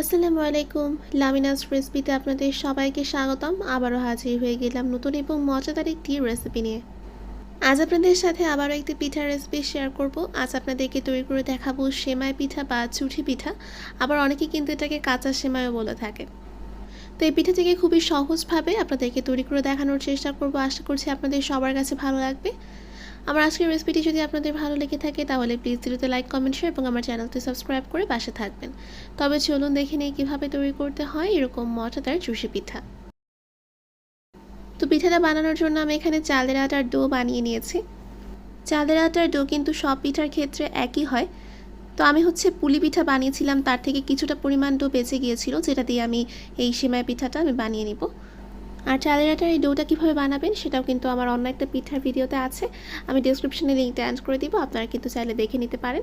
আসসালামু আলাইকুম। লামিনাস রেসিপিতে আপনাদের সবাইকে স্বাগতম। আবারও হাজির হয়ে গেলাম নতুন এবং মজাদার একটি রেসিপি নিয়ে। আজ আপনাদের সাথে আবারও একটি পিঠার রেসিপি শেয়ার করব। আজ আপনাদেরকে তৈরি করে দেখাবো সেমাই পিঠা বা চুঠি পিঠা। আবার অনেকে কিন্তু এটাকে কাঁচা সেমাইও বলে থাকে। তো এই পিঠাটিকে খুবই সহজভাবে আপনাদেরকে তৈরি করে দেখানোর চেষ্টা করব। আশা করছি আপনাদের সবার কাছে ভালো লাগবে। আমার আজকের রেসিপিটি যদি আপনাদের ভালো লেগে থাকে, তাহলে প্লিজ ভিডিওতে লাইক কমেন্ট শেয়ার এবং আমার চ্যানেলটি সাবস্ক্রাইব করে পাশে থাকবেন। তবে চলুন দেখে নিই কীভাবে তৈরি করতে হয় এরকম মজাদার চুষি পিঠা। তো পিঠাটা বানানোর জন্য আমি এখানে চালের আটার ডো বানিয়ে নিয়েছি। চালের আটার ডো কিন্তু সব পিঠার ক্ষেত্রে একই হয়। তো আমি হচ্ছে পুলি পিঠা বানিয়েছিলাম, তার থেকে কিছুটা পরিমাণ ডো বেঁচে গিয়েছিল, যেটা দিয়ে আমি এই সেমাই পিঠাটা আমি বানিয়ে নিব। আর চালের আটার এই ডোটা কীভাবে বানাবেন সেটাও কিন্তু আমার অন্য একটা পিঠার ভিডিওতে আছে। আমি ডিসক্রিপশনে লিঙ্কটা অ্যাড করে দিব, আপনারা কিন্তু চাইলে দেখে নিতে পারেন।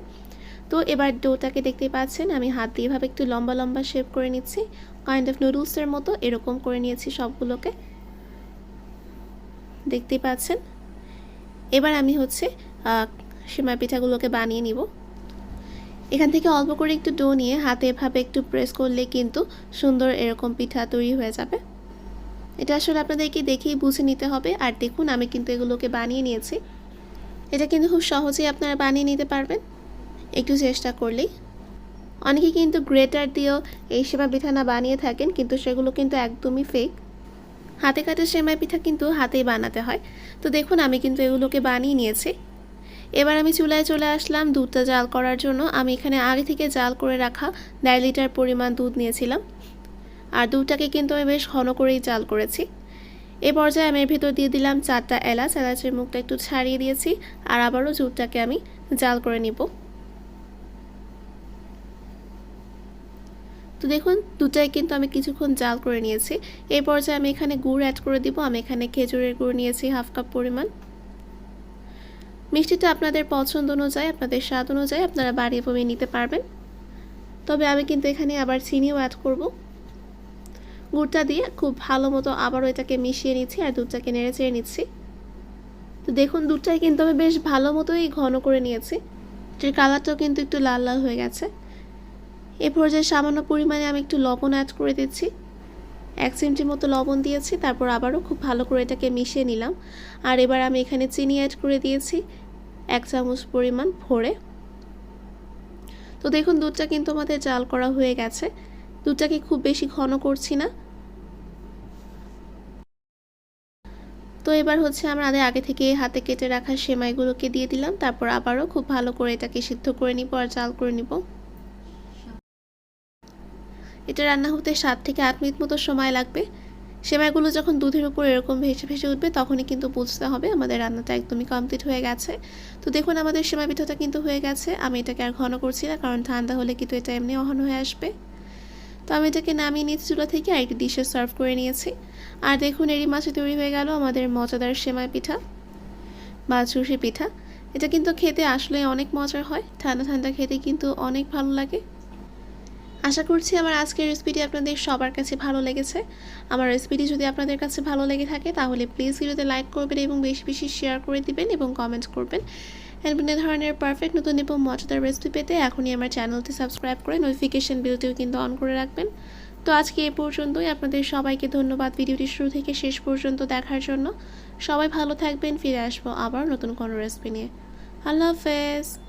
তো এবার ডোটাকে দেখতেই পাচ্ছেন, আমি হাত দিয়ে এভাবে একটু লম্বা লম্বা শেপ করে নিচ্ছি। কাইন্ড অফ নুডলসের মতো এরকম করে নিয়েছি সবগুলোকে। দেখতেই পাচ্ছেন? এবার আমি হচ্ছে সেমাই পিঠাগুলোকে বানিয়ে নিব। এখান থেকে অল্প করে একটু ডো নিয়ে হাতে এভাবে একটু প্রেস করলে কিন্তু সুন্দর এরকম পিঠা তৈরি হয়ে যাবে। এটা আসলে আপনাদেরকে দেখেই বুঝে নিতে হবে। আর দেখুন, আমি কিন্তু এগুলোকে বানিয়ে নিয়েছি। এটা কিন্তু খুব সহজেই আপনারা বানিয়ে নিতে পারবেন। একটু চেষ্টা করলেই। অনেকে কিন্তু গ্রেটার দিয়েও এই সেমাই পিঠা না বানিয়ে থাকেন, কিন্তু সেগুলো কিন্তু একদমই ফেক হাতে কাটে সেমাই পিঠা কিন্তু হাতেই বানাতে হয়। তো দেখুন, আমি কিন্তু এগুলোকে বানিয়ে নিয়েছি। এবার আমি চুলায় চলে আসলাম দুধটা জাল করার জন্য। আমি এখানে আগে থেকে জাল করে রাখা দেড় লিটার পরিমাণ দুধ নিয়েছিলাম। আর দুধটাকে কিন্তু আমি বেশ ঘন করেই জাল করেছি। এ পর্যায়ে আমি এর ভেতর দিয়ে দিলাম চারটা এলাচ। এলাচের মুখটা একটু ছাড়িয়ে দিয়েছি আর আবারও দুধটাকে আমি জাল করে নিব। তো দেখুন, দুধটাই কিন্তু আমি কিছুক্ষণ জাল করে নিয়েছি। এই পর্যায়ে আমি এখানে গুড় অ্যাড করে দিব। আমি এখানে খেজুরের গুড় নিয়েছি হাফ কাপ পরিমাণ। মিষ্টিটা আপনাদের পছন্দ অনুযায়ী, আপনাদের স্বাদ অনুযায়ী আপনারা বাড়িয়ে কমিয়ে নিতে পারবেন। তবে আমি কিন্তু এখানে আবার চিনিও অ্যাড করব। গুড়টা দিয়ে খুব ভালো মতো আবারও এটাকে মিশিয়ে নিচ্ছি আর দুধটাকে নেড়ে চেড়ে নিচ্ছি। তো দেখুন, দুধটাই কিন্তু আমি বেশ ভালো মতোই ঘন করে নিয়েছি। যে কালারটাও কিন্তু একটু লাল লাল হয়ে গেছে। এ পর্যায়ে সামান্য পরিমাণে আমি একটু লবণ অ্যাড করে দিচ্ছি। এক চিমটি মতো লবণ দিয়েছি, তারপর আবারও খুব ভালো করে এটাকে মিশিয়ে নিলাম। আর এবার আমি এখানে চিনি অ্যাড করে দিয়েছি, এক চামচ পরিমাণ ভরে। তো দেখুন, দুধটা কিন্তু আমাদের জাল করা হয়ে গেছে। দুধটাকে খুব বেশি ঘন করছি না। তো এবার হচ্ছে আমরা আমাদের আগে থেকে হাতে কেটে রাখা সেমাইগুলোকে দিয়ে দিলাম, তারপর আবারও খুব ভালো করে এটাকে সিদ্ধ করে নিব আর জাল করে নিব। এটা রান্না হতে সাত থেকে আট মিনিট মতো সময় লাগবে। সেমাইগুলো যখন দুধের উপর এরকম ভেসে ভেসে উঠবে তখনই কিন্তু বুঝতে হবে আমাদের রান্নাটা একদমই কমপ্লিট হয়ে গেছে। তো দেখুন আমাদের সেমাই পিঠাটা কিন্তু হয়ে গেছে, আমি এটাকে আর ঘন করছি না কারণ ঠান্ডা হলে কিন্তু এটা এমনি অহন হয়ে আসবে। তো আমি এটাকে নামিয়ে নিয়েছি চুলা থেকে, আর একটি ডিশে সার্ভ করে নিয়েছি। আর দেখুন, এরই মাছে তৈরি হয়ে গেল আমাদের মজাদার সেমাই পিঠা বা চুষি পিঠা। এটা কিন্তু খেতে আসলে অনেক মজার হয়, ঠান্ডা ঠান্ডা খেতে কিন্তু অনেক ভালো লাগে। আশা করছি আমার আজকের রেসিপিটি আপনাদের সবার কাছে ভালো লেগেছে। আমার রেসিপিটি যদি আপনাদের কাছে ভালো লেগে থাকে, তাহলে প্লিজ ভিডিওতে লাইক করবেন এবং বেশি বেশি শেয়ার করে দিবেন এবং কমেন্ট করবেন। বিভিন্ন ধরনের পারফেক্ট নতুন এবং মজাদার রেসিপি পেতে এখনই আমার চ্যানেলটি সাবস্ক্রাইব করে নোটিফিকেশান বিলটিও কিন্তু অন করে রাখবেন। তো আজকে এ পর্যন্তই। আপনাদের সবাইকে ধন্যবাদ ভিডিওটি শুরু থেকে শেষ পর্যন্ত দেখার জন্য। সবাই ভালো থাকবেন, ফিরে আসব আবার নতুন কোনো রেসিপি নিয়ে। আল্লাহ হাফেজ।